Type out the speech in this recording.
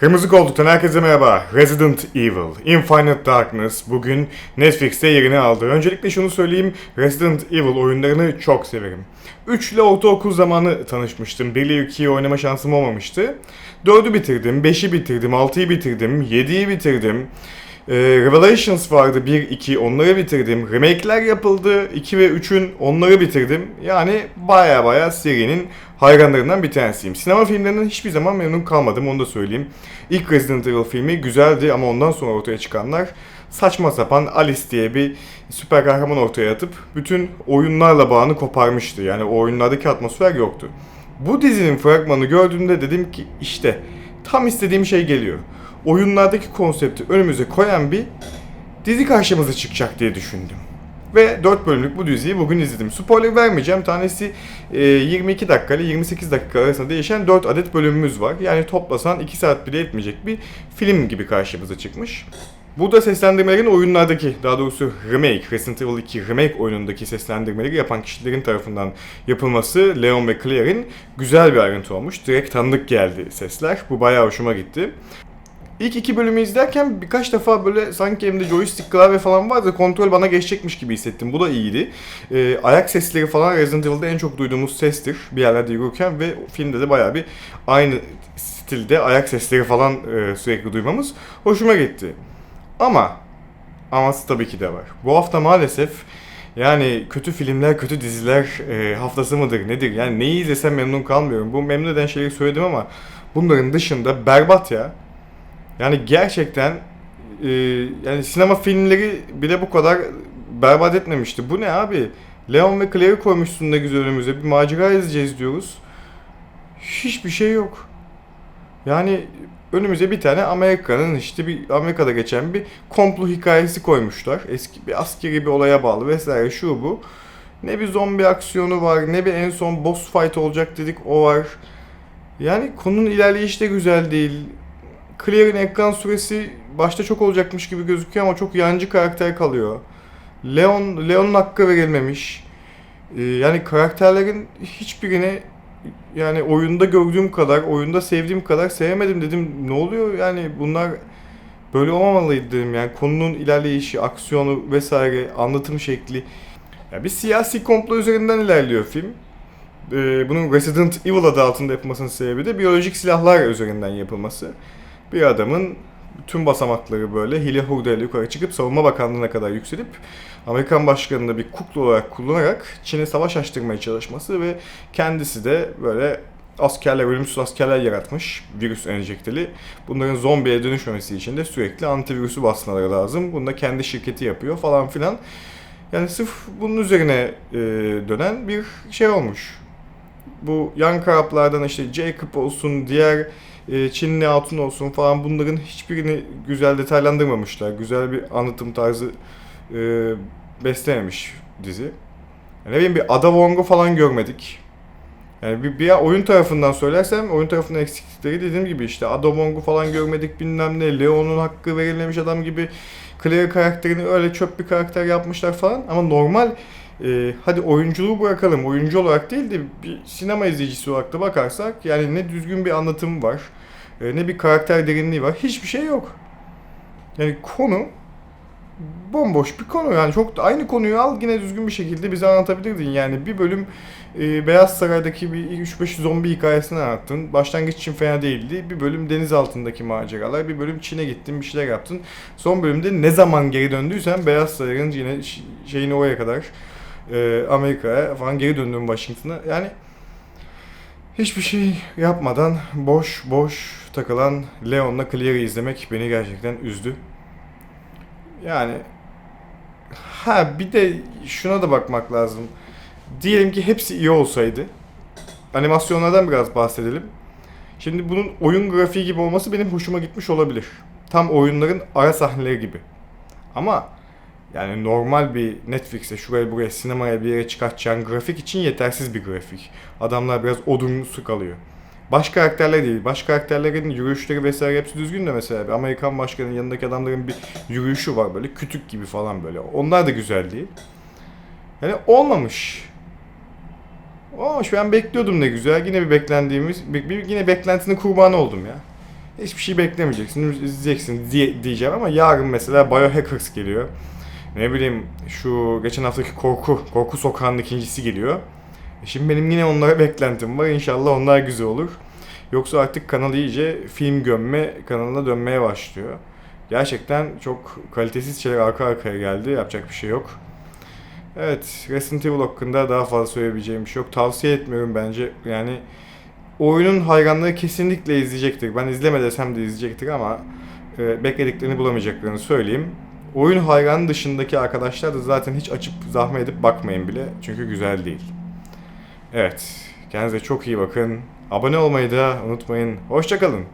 Kırmızı Koltuk'tan herkese merhaba. Resident Evil, Infinite Darkness bugün Netflix'te yerini aldı. Öncelikle şunu söyleyeyim, Resident Evil oyunlarını çok severim. 3 ile ortaokul zamanı tanışmıştım. 1 ile 2'yi oynama şansım olmamıştı. 4'ü bitirdim, 5'i bitirdim, 6'yı bitirdim, 7'yi bitirdim. Ee, Revelations vardı 1, 2 onları bitirdim. Remake'ler yapıldı 2 ve 3'ün onları bitirdim. Yani baya baya serinin hayranlarından bir tanesiyim. Sinema filmlerinden hiçbir zaman memnun kalmadım onu da söyleyeyim. İlk Resident Evil filmi güzeldi ama ondan sonra ortaya çıkanlar saçma sapan Alice diye bir süper kahraman ortaya atıp bütün oyunlarla bağını koparmıştı. Yani o oyunlardaki atmosfer yoktu. Bu dizinin fragmanı gördüğümde dedim ki işte tam istediğim şey geliyor. Oyunlardaki konsepti önümüze koyan bir dizi karşımıza çıkacak diye düşündüm. Ve 4 bölümlük bu diziyi bugün izledim. Spoiler vermeyeceğim. Tanesi e, 22 dakika ile 28 dakika arasında değişen 4 adet bölümümüz var. Yani toplasan 2 saat bile etmeyecek bir film gibi karşımıza çıkmış. Burada seslendirmelerin oyunlardaki, daha doğrusu remake, Resident Evil 2 remake oyunundaki seslendirmeleri yapan kişilerin tarafından yapılması Leon ve Claire'in güzel bir ayrıntı olmuş. Direkt tanıdık geldi sesler. Bu bayağı hoşuma gitti. İlk iki bölümü izlerken birkaç defa böyle sanki elimde joystick klavye falan vardı kontrol bana geçecekmiş gibi hissettim. Bu da iyiydi. Ee, ayak sesleri falan Resident Evil'da en çok duyduğumuz sestir bir yerlerde yürürken ve filmde de bayağı bir aynı stilde ayak sesleri falan e, sürekli duymamız hoşuma gitti. Ama aması tabii ki de var. Bu hafta maalesef yani kötü filmler, kötü diziler e, haftası mıdır nedir? Yani neyi izlesem memnun kalmıyorum. Bu memnun eden şeyleri söyledim ama bunların dışında berbat ya. Yani gerçekten e, yani sinema filmleri bile bu kadar berbat etmemişti. Bu ne abi? Leon ve Claire'i koymuşsun ne güzel önümüze. Bir macera izleyeceğiz diyoruz. Hiçbir şey yok. Yani önümüze bir tane Amerika'nın işte bir Amerika'da geçen bir komplo hikayesi koymuşlar. Eski bir askeri bir olaya bağlı vesaire şu bu. Ne bir zombi aksiyonu var, ne bir en son boss fight olacak dedik o var. Yani konunun ilerleyişi de güzel değil. Claire'in ekran süresi başta çok olacakmış gibi gözüküyor ama çok yancı karakter kalıyor. Leon, Leon'un hakkı verilmemiş. Ee, yani karakterlerin hiçbirini yani oyunda gördüğüm kadar, oyunda sevdiğim kadar sevmedim dedim. Ne oluyor yani bunlar böyle olmamalıydı dedim yani konunun ilerleyişi, aksiyonu vesaire, anlatım şekli. Ya bir siyasi komplo üzerinden ilerliyor film. Ee, bunun Resident Evil adı altında yapılmasının sebebi de biyolojik silahlar üzerinden yapılması. Bir adamın tüm basamakları böyle hile hurdayla yukarı çıkıp savunma bakanlığına kadar yükselip Amerikan başkanını bir kukla olarak kullanarak Çin'e savaş açtırmaya çalışması ve kendisi de böyle askerler, ölümsüz askerler yaratmış virüs enjekteli. Bunların zombiye dönüşmemesi için de sürekli antivirüsü basmaları lazım. Bunu da kendi şirketi yapıyor falan filan. Yani sırf bunun üzerine e, dönen bir şey olmuş. Bu yan karaplardan işte Jacob olsun, diğer Çinli Hatun olsun falan bunların hiçbirini güzel detaylandırmamışlar. Güzel bir anlatım tarzı e, beslememiş dizi. Yani ne bileyim bir Ada Wong'u falan görmedik. Yani bir, bir oyun tarafından söylersem oyun tarafından eksiklikleri dediğim gibi işte Ada Wong'u falan görmedik bilmem ne. Leon'un hakkı verilmemiş adam gibi Claire karakterini öyle çöp bir karakter yapmışlar falan. Ama normal e, hadi oyunculuğu bırakalım. Oyuncu olarak değil de bir sinema izleyicisi olarak da bakarsak yani ne düzgün bir anlatım var. e, ne bir karakter derinliği var. Hiçbir şey yok. Yani konu bomboş bir konu yani çok da aynı konuyu al yine düzgün bir şekilde bize anlatabilirdin yani bir bölüm e, Beyaz Saray'daki bir 3-5 zombi hikayesini anlattın başlangıç için fena değildi bir bölüm deniz altındaki maceralar bir bölüm Çin'e gittin bir şeyler yaptın son bölümde ne zaman geri döndüysen Beyaz Saray'ın yine şeyini oraya kadar e, Amerika'ya falan geri döndün Washington'a yani hiçbir şey yapmadan boş boş takılan Leon'la Claire'i izlemek beni gerçekten üzdü. Yani ha bir de şuna da bakmak lazım. Diyelim ki hepsi iyi olsaydı. Animasyonlardan biraz bahsedelim. Şimdi bunun oyun grafiği gibi olması benim hoşuma gitmiş olabilir. Tam oyunların ara sahneleri gibi. Ama yani normal bir Netflix'e şuraya buraya sinemaya bir yere çıkartacağın grafik için yetersiz bir grafik. Adamlar biraz odunsu kalıyor. Baş karakterler değil. Baş karakterlerin yürüyüşleri vesaire hepsi düzgün de mesela bir Amerikan başkanının yanındaki adamların bir yürüyüşü var böyle kütük gibi falan böyle. Onlar da güzel değil. Yani olmamış. Olmamış. Ben bekliyordum ne güzel. Yine bir beklendiğimiz, bir, bir- yine beklentinin kurbanı oldum ya. hiçbir şey beklemeyeceksin, izleyeceksin diye, diyeceğim ama yarın mesela Biohackers geliyor. Ne bileyim şu geçen haftaki Korku, Korku Sokağı'nın ikincisi geliyor. E Şimdi benim yine onlara beklentim var. İnşallah onlar güzel olur. Yoksa artık kanal iyice film gömme kanalına dönmeye başlıyor. Gerçekten çok kalitesiz şeyler arka arkaya geldi. Yapacak bir şey yok. Evet, Resident Evil hakkında daha fazla söyleyebileceğim bir şey yok. Tavsiye etmiyorum bence. Yani oyunun hayranları kesinlikle izleyecektir. Ben izleme desem de izleyecektir ama e, beklediklerini bulamayacaklarını söyleyeyim. Oyun hayranı dışındaki arkadaşlar da zaten hiç açıp zahmet edip bakmayın bile. Çünkü güzel değil. Evet, kendinize çok iyi bakın. Abone olmayı da unutmayın. Hoşçakalın.